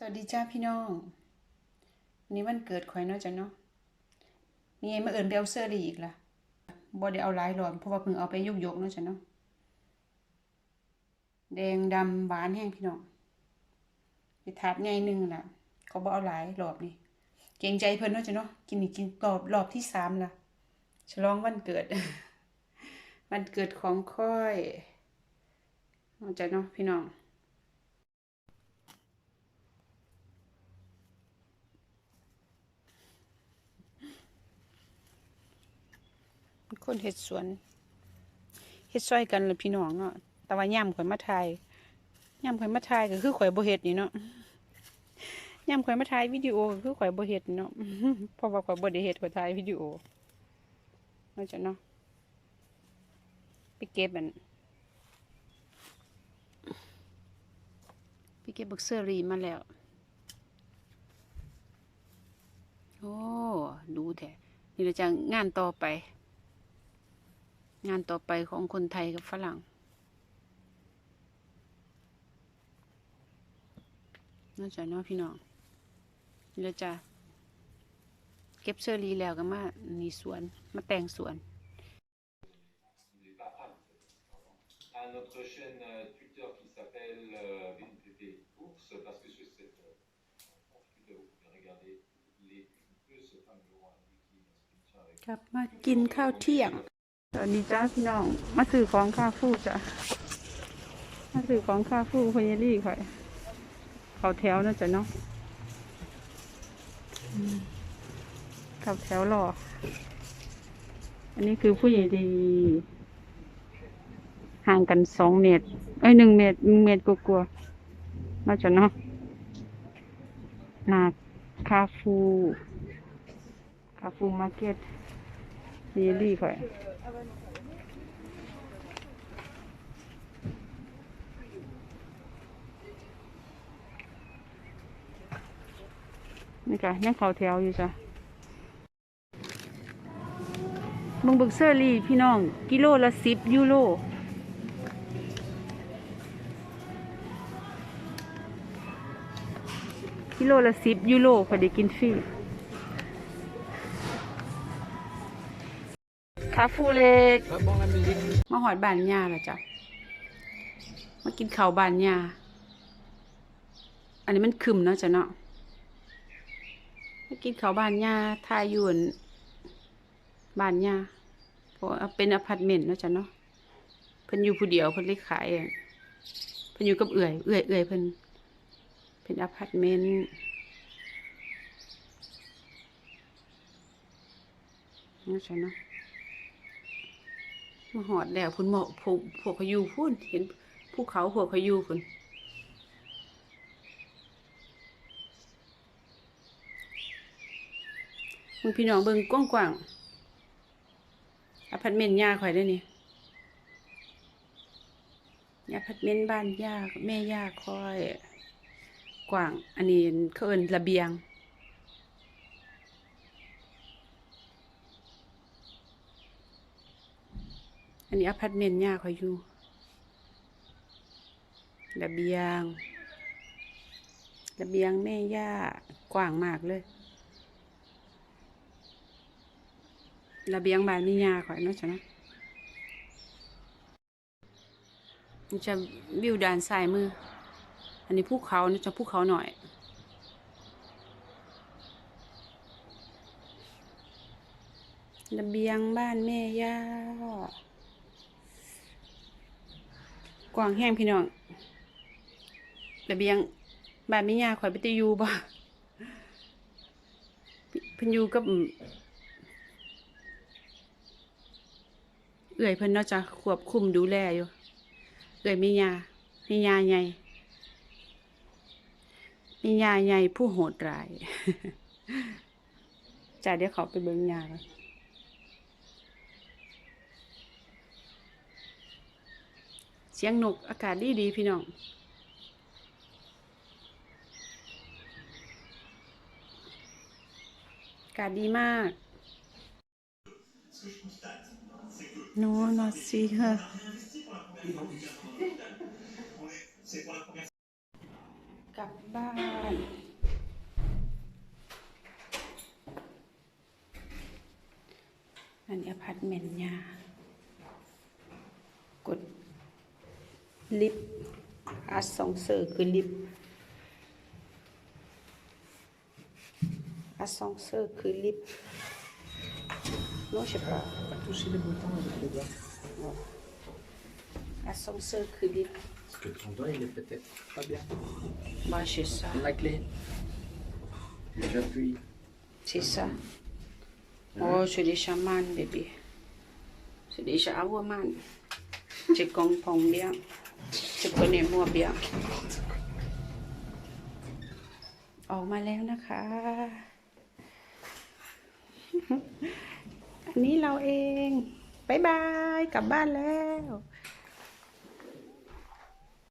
สวัสดีจ้าพี่น้องวันนี้วันเกิดข่อยเนาะจ้ะเนาะนี่ไงมาเอิญเอาเสื้อดีอีกล่ะบ่ได้เอาหลายรอบเพราะว่าเพิ่งเอาไปยกๆเนาะจ้ะเนาะแดงดำหวานแห้งพี่น้องไปถาดใหญ่หนึ่งล่ะเขาบ่เอาหลายรอบนี่เกรงใจเพิ่นเนาะจ้ะเนาะกินนี่กินรอบรอบที่สามล่ะฉลองวันเกิดวันเกิดของค่อยเนาะจ้ะเนาะพี่น้อง คนเฮ็ดสวนเฮ็ดซอยกันเล่ะพี่น้องเนาะ แต่ว่าย่ำข่อยมาทายย่ำข่อยมาทายก็คือข่อยบ่เฮ็ดนี่เนาะย่ำข่อยมาทายวิดีโอก็คือข่อยบ่เฮ็ดเนาะ เพราะว่าข่อยบ่ได้เฮ็ดข่อยถ่ายวิดีโอเนาะจ้ะเนาะ ไปเก็บมันไปเก็บบักเซอรี่มาแล้ว โอ้ ดูแท้นี่เราจะงานต่อไป งานต่อไปของคนไทยกับฝรั่ง น่าจะเนาะพี่น้องนี่เราจะเก็บเชอรี่แล้วก็มานี่สวน มาแต่งสวน Il est pas fan, à notre chaîne euh, Twitter qui s'appelle euh, VNPP Ours, parce que sur cette euh, compte Twitter, vous pouvez regarder les deux ce fameux roi qui est inscription avec กลับมากินข้าวเที่ยงส วัสดีจ้าพี่น้อง มาซื้อของค่าฟูจ้ะมาซื้อของค่าฟูพญาลี่ค่ะเขาแถวนาะจ้ะเนาะเขาแถวหรออันนี้คือผู้ใหญ่ดี ห่างกันสองเมตร เอ้ยหนึ่งเมตรหนึ่งเมตรกลัวๆน่าจะเนาะนาคาฟู คาฟูมาร์เก็ต เยลลี่ค่ะนี่ค่ะยังเขาแถวอยู่จ้ะมึงบึกเซอรี่พี่น้อง กิโลละสิบยูโรกิโลละสิบยูโรพอด้กินฟรี คาฟูเล็กมาหอดบานยาแล้วจ้ะมากินข้าวบานยาอันนี้มันคึมเนาะจ้ะเนาะมากินข้าวบานยาทายวนบานยาเพราะเป็นอพาร์ตเมนต์เนาะจ้ะเนาะเพิ่นอยู่ผู้เดียวเพิ่นเลยขายอะเพิ่นอยู่กับเอื่อยเอื่อยเอื่อยเพิ่นเป็นอพาร์ตเมนต์นี่ใช่เนาะ มาหอดแล้วพุ่นหมาะพวกพวกขยูพุ่นเห็นภูเขาพวกขยูพุ่นมึงพี่น้องเบิ่งกว้างๆอพาร์ตเมนต์ยาข่อยได้นี่อพาร์ตเมนต์บ้านยาแม่ยาค่อย กว้าง อันนี้เขาเอินระเบียง อันนี้อพาร์ตเมนต์ย่าเขาอยู่ระเบียงระเบียงแม่ย่ากว้างมากเลยระเบียงบ้านแม่ย่าข่อยเนาะจ้ะนะมันจะวิวด้านซ้ายมือ อันนี้ภูเขานี่จะภูเขาหน่อย ระเบียงบ้านแม่ย่า กว้างแห้งพี่น้องระเบียงบ้านม่ยาข่อยไปแตอยู่บ่พิ่นยูกับเอื้อยเพิ่นเนาะจะควบคุมดูแลอยู่ เอื้อยม่ยาม่ยาใหญ่มียาใหญ่ผู้โหดร้ายจ้าเดี๋ยวเขาไปเบิ่งยากัน เสียงนกอากาศดีดีๆพี่น้องอากาศดีมากโน้นอสิเฮะกลับบ้าน อันนี้อพาร์ตเมนต์ยากด ลิฟต์อาสองเซอร์คือลิฟต์อาสองเซอร์คือลิฟต์ Non, je sais pas. Pas toucher les boutons avec les doigts. Ascenseur คือลิฟต์ Parce que ton doigt, il est peut-être pas bien. Bah, c'est ça. La clé. Et j'appuie. C'est ça. Oh, c'est des chamans, bébé. C'est des shawarman. Je comprends bien. จุกในมั่วเบี้ยออกมาแล้วนะคะ อันนี้เราเองบายบาย กลับบ้านแล้ว